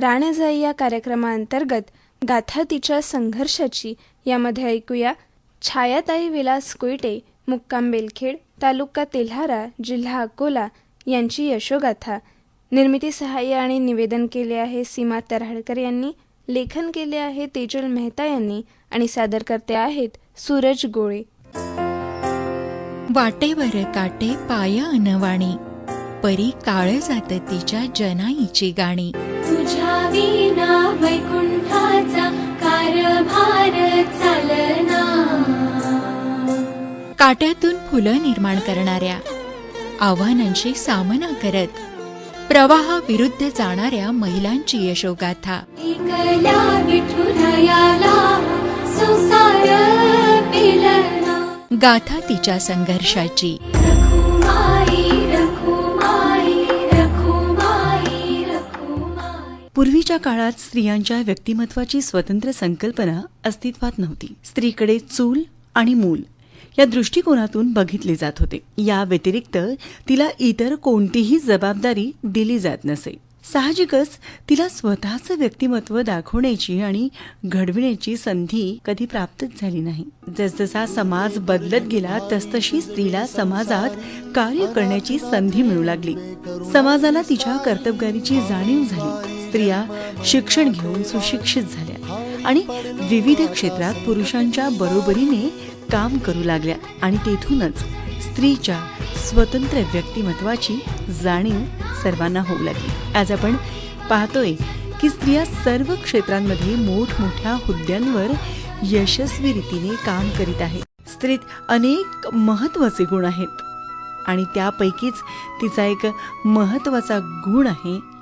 राणेजाई या कार्यक्रमाअंतर्गत गाथा तिच्या संघर्षाची यामध्ये ऐकूया. छायाताई विलास कुईटे मुक्काम बेलखेड तालुका तेल्हारा जिल्हा अकोला यांची यशोगाथा. निर्मिती सहाय्य आणि निवेदन केले आहे सीमा तराडकर यांनी. लेखन केले आहे तेजल मेहता यांनी आणि सादर करते आहेत सूरज गोळे. वाटेवर काटे पाय अनवाणी. परी काळ जात तिच्या जनाईची गाणी. तुझ्या विना वैकुंठाचा कारभार चालना. काट्यातून फुलं निर्माण करणाऱ्या आव्हानांशी सामना करत प्रवाहाविरुद्ध जाणाऱ्या महिलांची यशोगाथा. गाथा तिच्या संघर्षाची. पूर्वीच्या काळात स्त्रियांच्या व्यक्तिमत्वाची स्वतंत्र संकल्पना अस्तित्वात नव्हती. स्त्रीकडे चूल आणि मूल या दृष्टिकोनातून बघितले जात होते. या व्यतिरिक्त तिला इतर कोणतीही जबाबदारी दिली जात नसे. साहजिकच तिला स्वतःचं व्यक्तिमत्व दाखवण्याची आणि घडविण्याची संधी कधी प्राप्तच झाली नाही. जसजसा समाज बदलत गेला तसतशी स्त्रीला समाजात कार्य करण्याची संधी मिळू लागली. समाजाला तिच्या कर्तबगारीची जाणीव झाली. स्त्रिया शिक्षण घेऊन सुशिक्षित झाल्या आणि विविध क्षेत्रात पुरुषांच्या बरोबरीने काम करू लागल्या आणि तेथूनच स्त्रीच्या स्वतंत्र व्यक्तिमत्वाची जाणीव सर्वांना होऊ लागली. आज आपण पाहतोय की स्त्रिया सर्व क्षेत्रांमध्ये मोठमोठ्या हुद्द्यांवर यशस्वी रीतीने काम करीत आहेत. स्त्रीत अनेक महत्त्वाचे गुण आहेत आणि त्यापैकीच तिचा एक महत्त्वाचा गुण आहे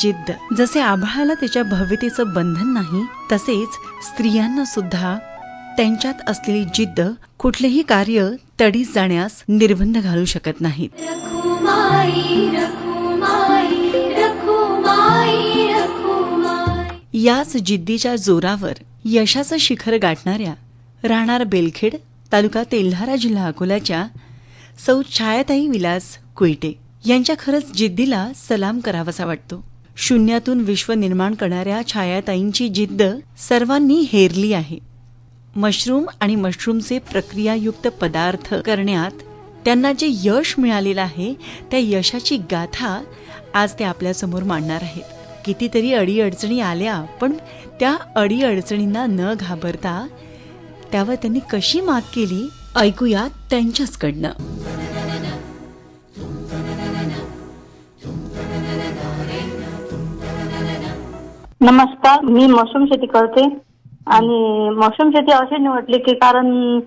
जिद्द. जसे आभाळाला त्याच्या भव्यतेचं बंधन नाही तसेच स्त्रियांना सुद्धा त्यांच्यात असलेली जिद्द कुठलेही कार्य तडीस जाण्यास निर्बंध घालू शकत नाहीत. याच जिद्दीच्या जोरावर यशाचं शिखर गाठणाऱ्या राहणार बेलखेड तालुका तेल्हारा जिल्हा अकोल्याच्या सौ छायाताई विलास कुईटे यांच्या खरंच जिद्दीला सलाम करावासा वाटतो. शून्यातून विश्व निर्माण करणाऱ्या छायाताईंची जिद्द सर्वांनी हेरली आहे. मशरूम आणि मशरूमचे प्रक्रियायुक्त पदार्थ करण्यात त्यांना जे यश मिळालेलं आहे त्या यशाची गाथा आज ते आपल्यासमोर मांडणार आहेत. कितीतरी अडीअडचणी आल्या पण त्या अडीअडचणींना न घाबरता त्यावर त्यांनी कशी मात केली ऐकूया त्यांच्याचकडनं. नमस्कार मी मशरूम शेती करते. आणि मशरूम शेती अशी निवडली की कारण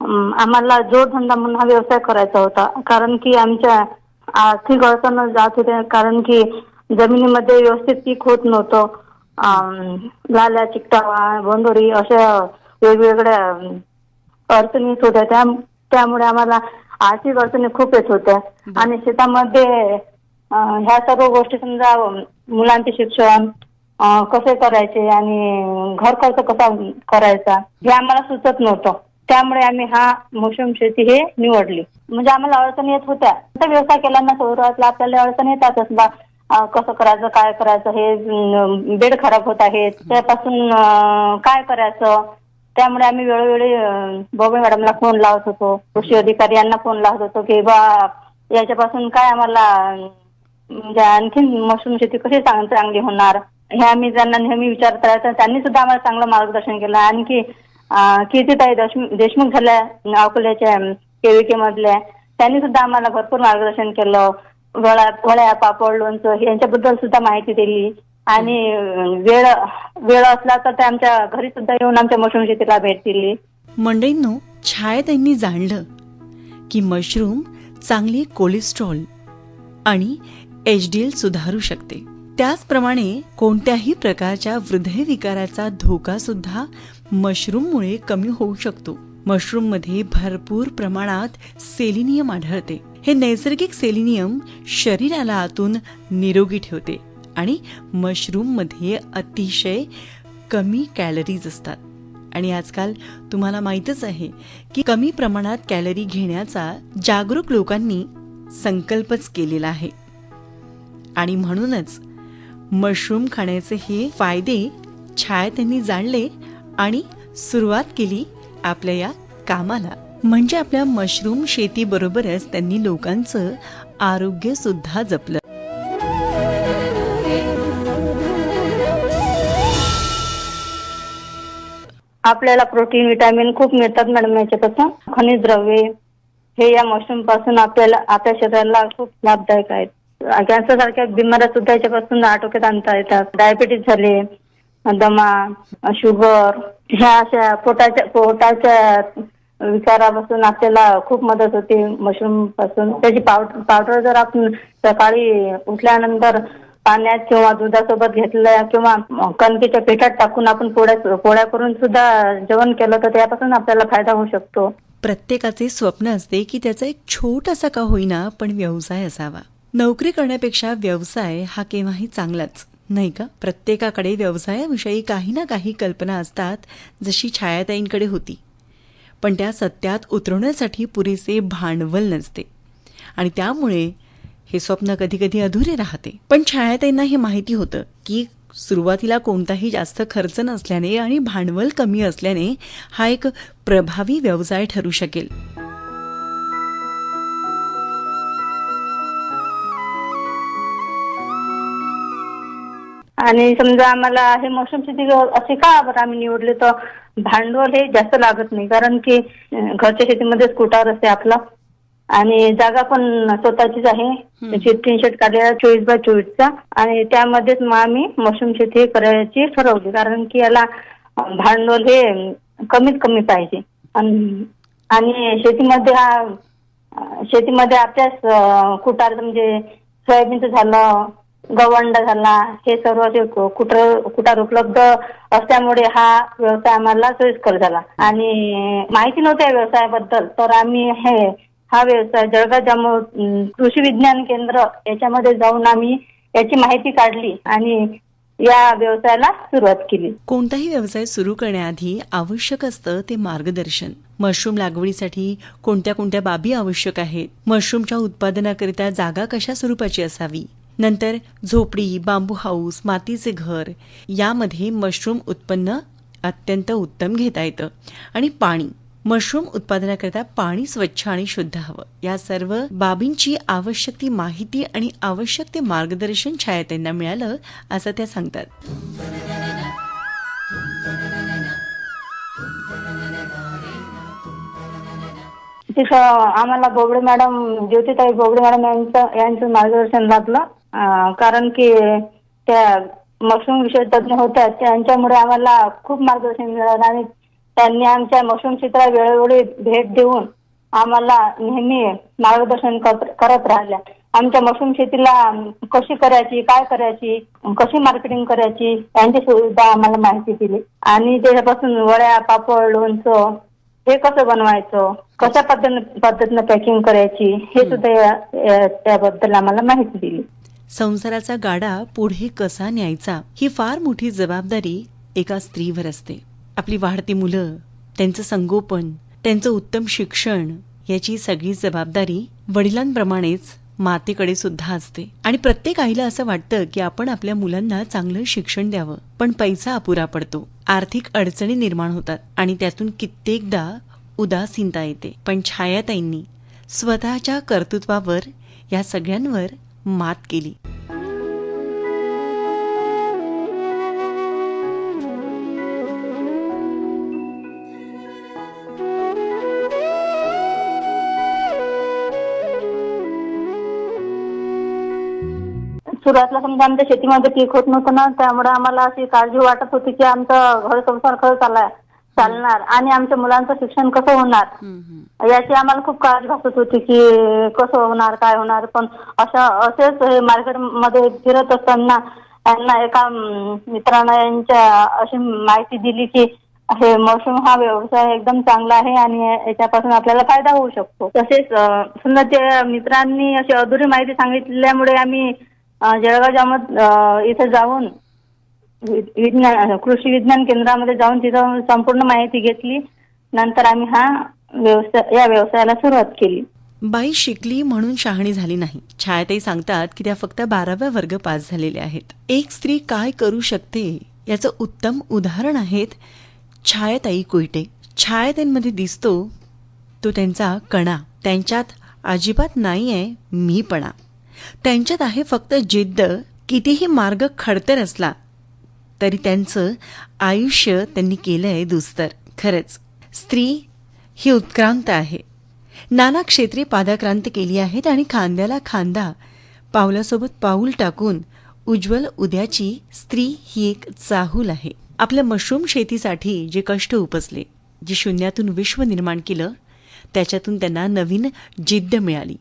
अम, आम्हाला जोडधंदा म्हणून हा व्यवसाय करायचा होता. कारण की आमच्या आर्थिक अडचण जात होत्या. कारण की जमिनीमध्ये व्यवस्थित पीक होत नव्हतं. अम, लाल्या चिकटावा बंदोरी अशा वेगवेगळ्या अम, अडचणी येत होत्या. त्या त्यामुळे आम्हाला आर्थिक अडचणी खूप येत होत्या. आणि शेतामध्ये अं, ह्या सर्व गोष्टी समजा अं, मुलांचे शिक्षण अं, कसे करायचे आणि घर खर्च कसा करायचा हे आम्हाला सुचत नव्हतं. त्यामुळे आम्ही हा मशरूम शेती हे निवडली. म्हणजे आम्हाला अडचणी येत होत्या. तर व्यवसाय केला ना सुरुवातीला आपल्याला अडचणी येतातच बा. अं, कसं करायचं काय करायचं हे अं, बेड खराब होत आहेत. त्यापासून अं, काय करायचं? त्यामुळे आम्ही वेळोवेळी अं, बॉबे मॅडमला फोन लावत होतो. कृषी अधिकारी यांना फोन लावत होतो की बा याच्यापासून काय आम्हाला अं, म्हणजे आणखीन मशरूम शेती कशी चांग- चांगली होणार? हे आम्ही ज्यांना नेहमी विचारत राहायचं त्यांनी सुद्धा आम्हाला चांगलं मार्गदर्शन केलं. आणखी कीर्तीताई देशमुख झाल्या अकोल्याच्या केविके मधल्या त्यांनी सुद्धा आम्हाला भरपूर मार्गदर्शन केलं. वळ्या वळ्या पापड लोणचं यांच्याबद्दल सुद्धा माहिती दिली. आणि वेळ वेळ असला तर ते आमच्या घरी सुद्धा येऊन आमच्या मशरूम शेतीला भेट दिली. मंडळींनो छायाताईंनी जाणलं की मशरूम चांगली कोलेस्ट्रॉल आणि एच डी एल सुधारू शकते. त्याचप्रमाणे कोणत्याही प्रकारच्या हृदयविकाराचा धोका सुद्धा मशरूममुळे कमी होऊ शकतो. मशरूममध्ये भरपूर प्रमाणात सेलिनियम आढळते. हे नैसर्गिक सेलिनियम शरीराला आतून निरोगी ठेवते आणि मशरूममध्ये अतिशय कमी कॅलरीज असतात. आणि आजकाल तुम्हाला माहीतच आहे की कमी प्रमाणात कॅलरी घेण्याचा जागरूक लोकांनी संकल्पच केलेला आहे. आणि म्हणूनच मशरूम खाण्याचे हे फायदे छाया त्यांनी जाणले आणि सुरुवात केली आपल्या या कामाला. म्हणजे आपल्या मशरूम शेतीबरोबरच त्यांनी लोकांचं आरोग्य सुद्धा जपलं. आपल्याला प्रोटीन विटॅमिन खूप मिळतात मॅडम याच्यापासून. खनिज द्रव्ये हे या मशरूमपासून आपल्याला आपल्या शरीराला खूप लाभदायक आहेत. कॅन्सर सारख्या बिमाऱ्या सुद्धा याच्यापासून आटोक्यात आणता येतात. डायबिटीस झाले दमा शुगर ह्या अशा पोटाच्या पोटाच्या विकारापासून आपल्याला खूप मदत होते. मशरूमपासून. त्याची पावडर पावडर जर आपण सकाळी उठल्यानंतर पाण्यात किंवा दुधासोबत घेतलं किंवा कणकेच्या पेठात टाकून आपण पोळ्या पोळ्या करून सुद्धा जेवण केलं तर त्यापासून आपल्याला फायदा होऊ शकतो. प्रत्येकाचे स्वप्न असते की त्याचा एक छोटासा का होईना पण व्यवसाय असावा. नोकरी करण्यापेक्षा व्यवसाय हा केव्हाही चांगलाच नाही का? प्रत्येकाकडे व्यवसायाविषयी काही ना काही कल्पना असतात जशी छायाताईंकडे होती. पण त्या सत्यात उतरवण्यासाठी पुरेसे भांडवल नसते. आणि त्यामुळे हे स्वप्न कधीकधी अधुरे राहते. पण छायाताईंना हे माहिती होतं की सुरुवातीला कोणताही जास्त खर्च नसल्याने आणि भांडवल कमी असल्याने हा एक प्रभावी व्यवसाय ठरू शकेल. आणि समजा आम्हाला हे मशरूम शेती असे का बरं आम्ही निवडले तर भांडवल हे जास्त लागत नाही. कारण की घरच्या शेतीमध्येच कुटार असते आपला. आणि जागा पण स्वतःचीच आहे. तीन शेट काढलेला चोवीस बाय चोवीसचा. आणि त्यामध्येच मग आम्ही मशरूम शेती करायची ठरवली. कारण की याला भांडवल हे कमीत कमी पाहिजे. आणि शेतीमध्ये हा शेतीमध्ये आपल्याच कुटार म्हणजे सोयाबीनचं झालं गवंड झाला हे सर्व जे कुठं कुटार उपलब्ध असल्यामुळे हा व्यवसाय आम्हाला सोयीस्कर झाला. आणि माहिती नव्हती या व्यवसायाबद्दल तर आम्ही हे हा व्यवसाय जळगाव जामोद कृषी विज्ञान केंद्र याच्यामध्ये जाऊन आम्ही याची माहिती काढली आणि या व्यवसायाला सुरुवात केली. कोणताही व्यवसाय सुरू करण्याआधी आवश्यक असतं ते मार्गदर्शन. मशरूम लागवडीसाठी कोणत्या कोणत्या बाबी आवश्यक आहेत? मशरूमच्या उत्पादनाकरिता जागा कशा स्वरूपाची असावी? नंतर झोपडी बांबू हाऊस मातीचे घर यामध्ये मशरूम उत्पन्न अत्यंत उत्तम घेता येतं. आणि पाणी मशरूम उत्पादनाकरिता पाणी स्वच्छ आणि शुद्ध हवं. या सर्व बाबींची आवश्यक ती माहिती आणि आवश्यक ते मार्गदर्शन छाया मिळालं असं त्या सांगतात. तिथं आम्हाला बोबडे मॅडम ज्योतिताई बोबडे मॅडम यांचं यांचं मार्गदर्शन लाभलं. कारण की त्या मशरूम विषय तज्ज्ञ होत्या त्यांच्यामुळे आम्हाला खूप मार्गदर्शन मिळालं आणि त्यांनी आमच्या मशरूम क्षेत्राला वेळोवेळी भेट देऊन आम्हाला नेहमी मार्गदर्शन करत राहिल्या. आमच्या मशरूम शेतीला कशी करायची काय करायची कशी मार्केटिंग करायची यांची सुद्धा आम्हाला माहिती दिली. आणि त्याच्यापासून वड्या पापड लोणचं हे कसं बनवायचं कशा पद्धतीने पद्धतीनं पॅकिंग करायची हे सुद्धा त्याबद्दल आम्हाला माहिती दिली. संसाराचा गाडा पुढे कसा न्यायचा ही फार मोठी जबाबदारी एका स्त्रीवर असते. आपली वाढती मुलं त्यांचं संगोपन त्यांचं उत्तम शिक्षण याची सगळी जबाबदारी वडिलांप्रमाणेच मातेकडे सुद्धा असते. आणि प्रत्येक आईला असं वाटतं की आपण आपल्या मुलांना चांगलं शिक्षण द्यावं पण पैसा अपुरा पडतो. आर्थिक अडचणी निर्माण होतात आणि त्यातून कित्येकदा उदासीनता येते. पण छायाताईंनी स्वतःच्या कर्तृत्वावर या सगळ्यांवर मात केली. सुरुवातीला समजा आमच्या शेतीमध्ये पीक होत नव्हतं ना त्यामुळे आम्हाला अशी काळजी वाटत होती की आमचं घर संसार खरं चाललाय. चालणार. आणि आमच्या मुलांचं शिक्षण कसं होणार? याची आम्हाला खूप काळजी भासत होती की कसं होणार काय होणार. पण असं असेच हे मार्केटमध्ये फिरत असताना त्यांना एका मित्रानं यांच्या अशी माहिती दिली की हे मशरूम हा व्यवसाय एकदम चांगला आहे आणि याच्यापासून आपल्याला फायदा होऊ शकतो. तसेच समजा त्या मित्रांनी अशी अधुरी माहिती सांगितल्यामुळे आम्ही जळगाव जामत इथं जाऊन विज्ञान कृषी विज्ञान केंद्रामध्ये जाऊन तिथं संपूर्ण माहिती घेतली. नंतर आम्ही हा व्यवसाय या व्यवसायाला सुरुवात केली. बाई शिकली म्हणून शहाणी झाली नाही. छायाताई सांगतात की त्या फक्त बाराव्या वर्ग पास झालेल्या आहेत. एक स्त्री काय करू शकते? याचं उत्तम उदाहरण आहेत छायाताई कोयटे छायाताईंमध्ये दिसतो तो त्यांचा कणा. त्यांच्यात अजिबात नाही आहे मीपणा. त्यांच्यात आहे फक्त जिद्द. कितीही मार्ग खडतर असला तरी त्यांचं आयुष्य त्यांनी केलं आहे दुस्तर. खरंच. स्त्री ही उत्क्रांत आहे. नाना क्षेत्रे पादाक्रांत केली आहेत आणि खांद्याला खांदा पावलासोबत पाऊल टाकून उज्ज्वल उद्याची स्त्री ही एक चाहूल आहे. आपल्या मशरूम शेतीसाठी जे कष्ट उपसले जे शून्यातून विश्व निर्माण केलं त्याच्यातून त्यांना नवीन जिद्द मिळाली.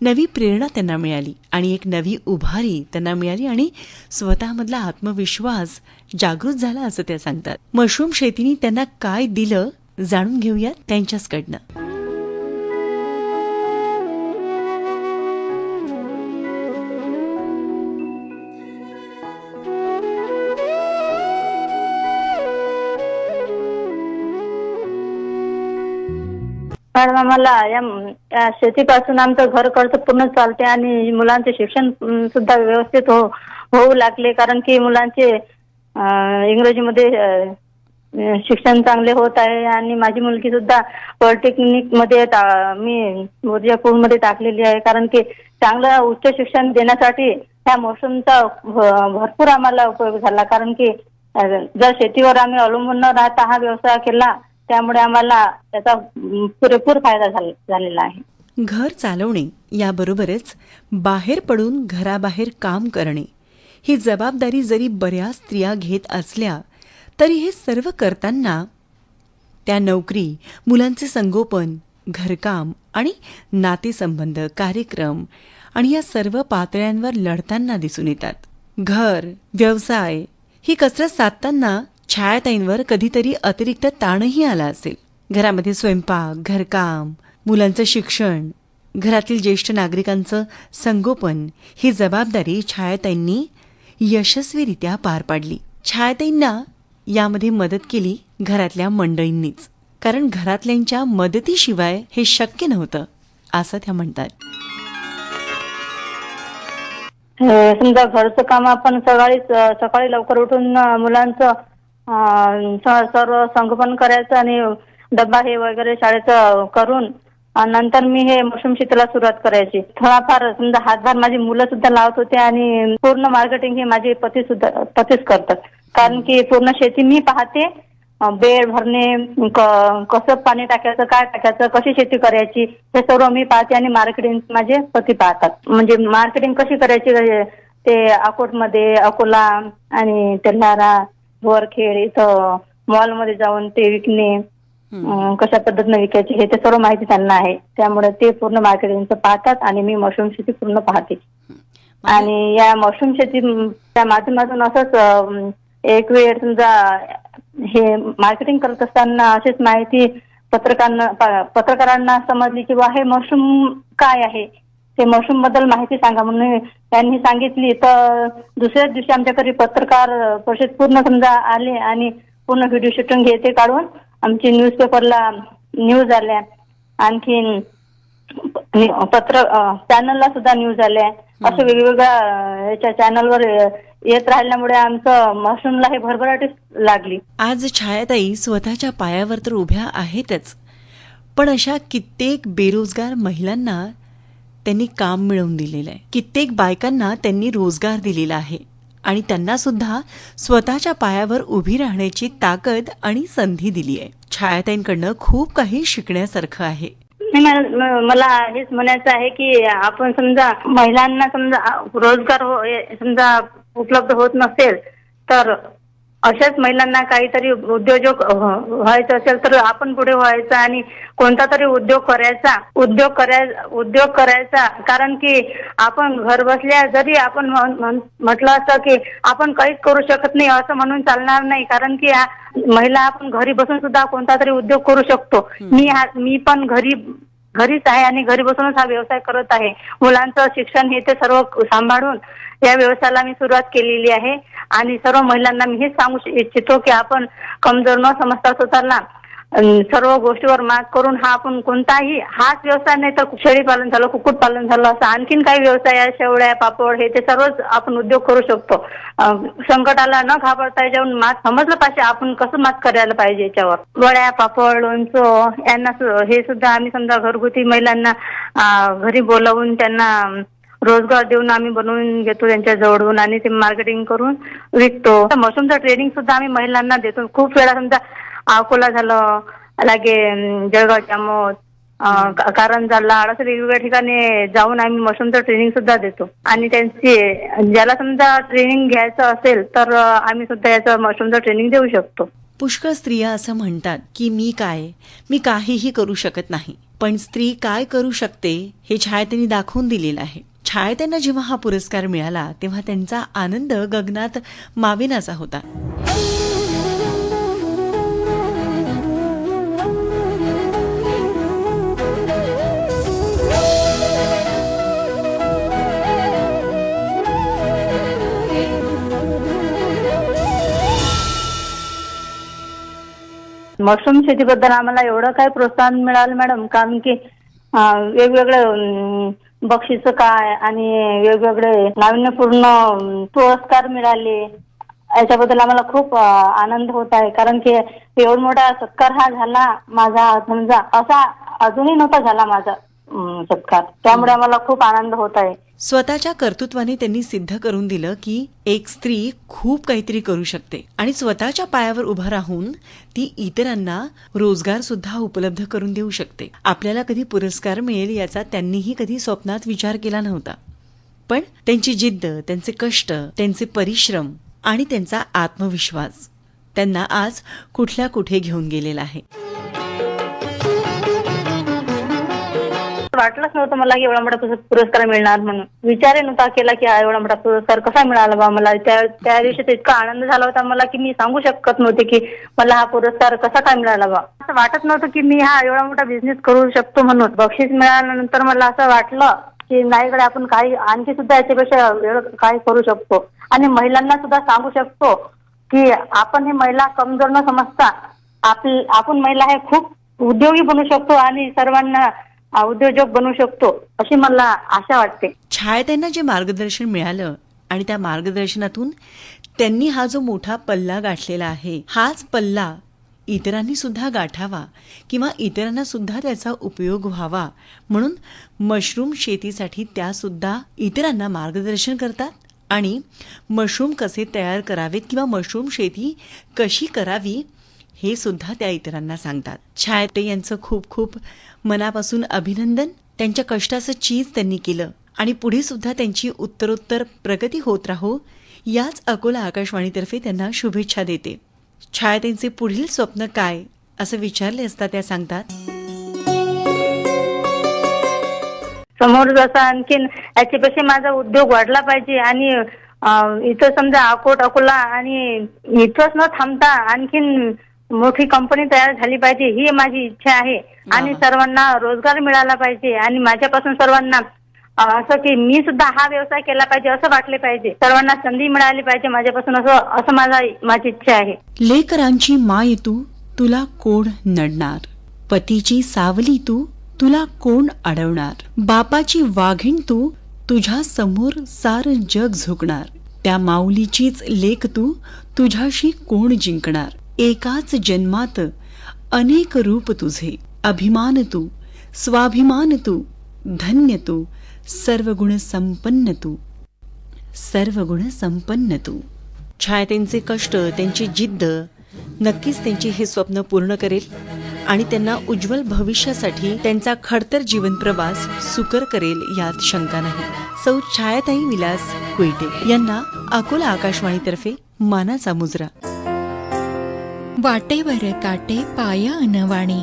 नवी प्रेरणा त्यांना मिळाली आणि एक नवी उभारी त्यांना मिळाली आणि स्वतःमधला आत्मविश्वास जागृत झाला असं त्या सांगतात. मशरूम शेतीने त्यांना काय दिलं जाणून घेऊयात त्यांच्याचकडनं. मॅडम आम्हाला या शेतीपासून आमचं घर खर्च पूर्ण चालते आणि मुलांचे शिक्षण सुद्धा व्यवस्थित हो होऊ लागले. कारण की मुलांचे इंग्रजीमध्ये शिक्षण चांगले होत आहे आणि माझी मुलगी सुद्धा पॉलिटेक्निकमध्ये मी मी मध्ये टाकलेली आहे. कारण की चांगलं उच्च शिक्षण देण्यासाठी ह्या मोसमचा भरपूर आम्हाला उपयोग झाला. कारण की जर शेतीवर आम्ही अवलंबून न राहता हा व्यवसाय केला त्यामुळे आम्हाला त्याचा पुरेपूर फायदा झालेला आहे. घर चालवणे याबरोबरच बाहेर पडून घराबाहेर काम करणे ही जबाबदारी जरी बऱ्याच स्त्रिया घेत असल्या तरी हे सर्व करताना त्या नोकरी मुलांचे संगोपन घरकाम आणि नातेसंबंध कार्यक्रम आणि या सर्व पातळ्यांवर लढताना दिसून येतात. घर व्यवसाय ही कसरत साधताना छायाताईंवर कधीतरी अतिरिक्त ताणही आला असेल. घरामध्ये स्वयंपाक घरकाम मुलांचं शिक्षण घरातील ज्येष्ठ नागरिकांचं संगोपन ही जबाबदारी छायाताईंनी यशस्वीरित्या पार पाडली. छायाताईंना यामध्ये मदत केली घरातल्या मंडळींनीच. कारण घरातल्यांच्या मदतीशिवाय हे शक्य नव्हतं असं त्या म्हणतात. समजा घरचं काम आपण सकाळी सकाळी लवकर उठून मुलांचं सर्व संगोपन करायचं आणि डब्बा हे वगैरे शाळेचं करून नंतर मी हे मशरूम शेतीला सुरुवात करायची. थोडाफार समजा हातभार माझी मुलं सुद्धा लावत होते आणि पूर्ण मार्केटिंग हे माझे पती सुद्धा पतीच करतात. कारण की पूर्ण शेती मी पाहते बेड भरणे कसं पाणी टाकायचं काय टाकायचं कशी शेती करायची हे सर्व मी पाहते आणि मार्केटिंग माझे पती पाहतात. म्हणजे मार्केटिंग कशी करायची ते अकोटमध्ये अकोला आणि तेल्हारा वरखेड इथं मॉलमध्ये जाऊन ते विकणे कशा पद्धतीने विकायचे हे ते सर्व माहिती त्यांना आहे. त्यामुळे ते पूर्ण मार्केटिंगचं पाहतात आणि मी मशरूम शेती पूर्ण पाहते. आणि या मशरूम शेतीच्या माध्यमातून असंच एक वेळ समजा हे मार्केटिंग करत असताना अशीच माहिती पत्रकारांना पत्रकारांना समजली की बा हे मशरूम काय आहे? ते मशरूमबद्दल माहिती सांगा म्हणून त्यांनी सांगितली. तर दुसऱ्याच दिवशी आमच्याकडे पत्रकार परिषद पूर्ण समजा आले आणि पूर्ण व्हिडिओ शूटिंग घेते काढून आमची न्यूजपेपरला न्यूज आल्या. आणखीन पत्र चॅनलला सुद्धा न्यूज आल्या. असे वेगवेगळ्या याच्या चॅनलवर येत राहिल्यामुळे आमचं मशरूमला हे भरभराटीच लागली. आज छायाताई स्वतःच्या पायावर तर उभ्या आहेतच. पण अशा कित्येक बेरोजगार महिलांना त्यांनी काम मिळवून दिलेलं आहे. कित्येक बायकांना त्यांनी रोजगार दिलेला आहे. आणि त्यांना सुद्धा स्वतःच्या पायावर उभी राहण्याची ताकद आणि संधी दिली आहे. छायाताईंकडनं खूप काही शिकण्यासारखं आहे. मला हेच म्हणायचं आहे की आपण समजा महिलांना समजा रोजगार हो समजा उपलब्ध होत नसेल तर अशाच महिलांना काहीतरी उद्योजक व्ह- व्हायचं असेल तर आपण पुढे व्हायचं आणि कोणता तरी उद्योग करायचा उद्योग करायचा उद्योग करायचा. कारण की आपण घर बसल्या जरी आपण म्हटलं असतं की आपण काहीच करू शकत नाही असं म्हणून चालणार नाही. कारण की महिला आपण घरी बसून सुद्धा कोणता तरी उद्योग करू शकतो. मी मी पण घरी घरीच आहे आणि घरी बसूनच हा व्यवसाय करत आहे. मुलांचं शिक्षण हे ते सर्व सांभाळून या व्यवसायाला मी सुरुवात केलेली आहे. आणि सर्व महिलांना मी हेच सांगू इच्छितो की आपण कमजोर न समजता स्वतःला सर्व गोष्टीवर मात करून हा आपण कोणताही हाच व्यवसाय नाही तर शेळीपालन झालं कुक्कुटपालन झालं असं आणखीन काही व्यवसाय आहे शेवड्या पापड हे ते सर्वच आपण उद्योग करू शकतो. संकटाला न घाबरता जाऊन मात समजलं पाहिजे आपण कसं मात करायला पाहिजे याच्यावर. वड्या पापड लोणचं यांना हे सुद्धा आम्ही समजा घरगुती महिलांना घरी बोलावून त्यांना रोजगार देऊन आम्ही बनवून घेतो त्यांच्या जवळून आणि ते मार्केटिंग करून विकतो. मशरूमचं ट्रेनिंग सुद्धा आम्ही महिलांना देतो. खूप वेळा समजा अकोला झालं लागे जळगाव जामोद कारंजा लाड असं वेगवेगळ्या ठिकाणी जाऊन आम्ही मशरूमचं ट्रेनिंग सुद्धा देतो. आणि त्यांची ज्याला समजा ट्रेनिंग घ्यायचं असेल तर आम्ही सुद्धा याचं मशरूमचं ट्रेनिंग देऊ शकतो. पुष्कळ स्त्रिया असं म्हणतात की मी काय? मी काहीही करू शकत नाही. पण स्त्री काय करू शकते हे छायतेने दाखवून दिलेलं आहे. छायतेंना जेव्हा हा पुरस्कार मिळाला तेव्हा त्यांचा आनंद गगनात माविनाचा होता. मशरूम शेतीबद्दल आम्हाला एवढं काय प्रोत्साहन मिळालं मॅडम? कारण की वेगवेगळं वेगवेगळे बक्षीस काय आणि वेगवेगळे नाविन्यपूर्ण पुरस्कार मिळाले. याच्याबद्दल आम्हाला खूप आनंद होत आहे. कारण की एवढा मोठा सत्कार हा झाला माझा समजा असा अजूनही नव्हता झाला माझा सत्कार. त्यामुळे आम्हाला खूप आनंद होत आहे. स्वतःच्या कर्तृत्वाने त्यांनी सिद्ध करून दिलं की एक स्त्री खूप काहीतरी करू शकते. आणि स्वतःच्या पायावर उभा राहून ती इतरांना रोजगार सुद्धा उपलब्ध करून देऊ शकते. आपल्याला कधी पुरस्कार मिळेल याचा त्यांनीही कधी स्वप्नात विचार केला नव्हता. पण त्यांची जिद्द त्यांचे कष्ट त्यांचे परिश्रम आणि त्यांचा आत्मविश्वास त्यांना आज कुठल्या कुठे घेऊन गेलेला आहे. वाटलंच नव्हतं मला की एवढा मोठा पुरस्कार मिळणार म्हणून. विचारही नव्हता केला की हा एवढा मोठा पुरस्कार कसा मिळाला बा मला? त्या त्या दिवशी इतका आनंद झाला होता मला की मी सांगू शकत नव्हते की मला हा पुरस्कार कसा काय मिळाला बा? असं वाटत नव्हतं की मी हा एवढा मोठा बिझनेस करू शकतो म्हणून. बक्षीस मिळाल्यानंतर मला असं वाटलं की नाहीकडे आपण काही आणखी सुद्धा याच्यापेक्षा वेगळं काही करू शकतो. आणि महिलांना सुद्धा सांगू शकतो की आपण हे महिला कमजोर न समजता आपली आपण महिला हे खूप उद्योगी बनू शकतो आणि सर्वांना उद्योजक बनू शकतो अशी मला आशा वाटते. छायाताईंना जे मार्गदर्शन मिळालं आणि त्या मार्गदर्शनातून त्यांनी हा जो मोठा पल्ला गाठलेला आहे हाच पल्ला इतरांनी सुद्धा गाठावा किंवा इतरांना सुद्धा त्याचा उपयोग व्हावा म्हणून मशरूम शेतीसाठी त्या सुद्धा इतरांना मार्गदर्शन करतात आणि मशरूम कसे तयार करावेत किंवा मशरूम शेती कशी करावी हे सुद्धा त्या इतरांना सांगतात. छायाते यांचं खूप खूप मनापासून अभिनंदन. त्यांच्या कष्टाचं चीज त्यांनी केलं. आणि पुढे सुद्धा त्यांची उत्तरोत्तर प्रगती होत राहो याच अकोला आकाशवाणीतर्फे त्यांना शुभेच्छा देते. छायातेंचे पुढील स्वप्न काय? असं विचारले असता त्या सांगतात. समोर जसा आणखीन याच्यापेक्षा माझा उद्योग वाढला पाहिजे आणि इथं समजा अकोट अकोला आणि इथंच न थांबता आणखीन मोठी कंपनी तयार झाली पाहिजे ही माझी इच्छा आहे. आणि. सर्वांना रोजगार मिळाला पाहिजे. आणि माझ्यापासून सर्वांना असं की मी सुद्धा हा व्यवसाय केला पाहिजे असं वाटले पाहिजे. सर्वांना संधी मिळाली पाहिजे माझ्यापासून असं असं माझा माझी इच्छा आहे. लेकरांची माय तू तुला कोण नडणार? पतीची सावली तू तुला कोण अडवणार? बापाची वाघीण तू तुझ्या समोर सार जग झुकणार. त्या माऊलीचीच लेख तू तुझ्याशी कोण जिंकणार? एकाच जन्मात अनेक रूप तुझे. अभिमान तू स्वाभिमान तू धन्य तू सर्व गुण संपन्न तू. सर्व गुण संपन्न तू. छायातेंचे कष्ट त्यांची जिद्द नक्कीच त्यांची हे स्वप्न पूर्ण करेल आणि त्यांना उज्ज्वल भविष्यासाठी त्यांचा खडतर जीवन प्रवास सुकर करेल यात शंका नाही. सौ छायाताई विलास कुईटे यांना अकोला आकाशवाणीतर्फे मानाचा मुजरा. वाटेवर काटे पाया अनवाणी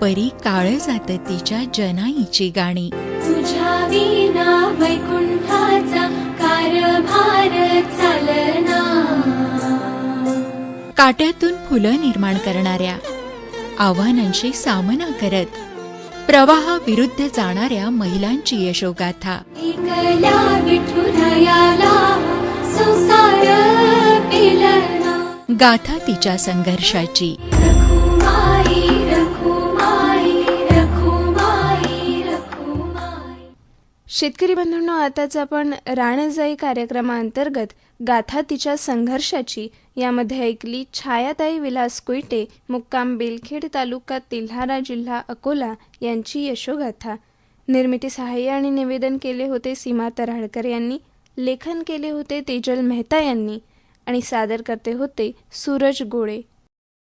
परी काळ जात तिच्या जनाईची गाणी. तुझ्या विना वैकुंठाचा कारभार चालना. काट्यातून फुलं निर्माण करणाऱ्या आव्हानांशी सामना करत प्रवाहाविरुद्ध जाणाऱ्या महिलांची यशोगाथा. संसार गाथा तिच्या संघर्षाची. शेतकरी बंधूंना आताच आपण राणजाई कार्यक्रमाअंतर्गत गाथा तिच्या संघर्षाची यामध्ये ऐकली छायाताई विलास कोयटे मुक्काम बेलखेड तालुका तिल्हारा जिल्हा अकोला यांची यशोगाथा. निर्मिती सहाय्य आणि निवेदन केले होते सीमा तराडकर यांनी लेखन केले होते तेजल मेहता यांनी. आणि सादर करते होते सूरज गोळे.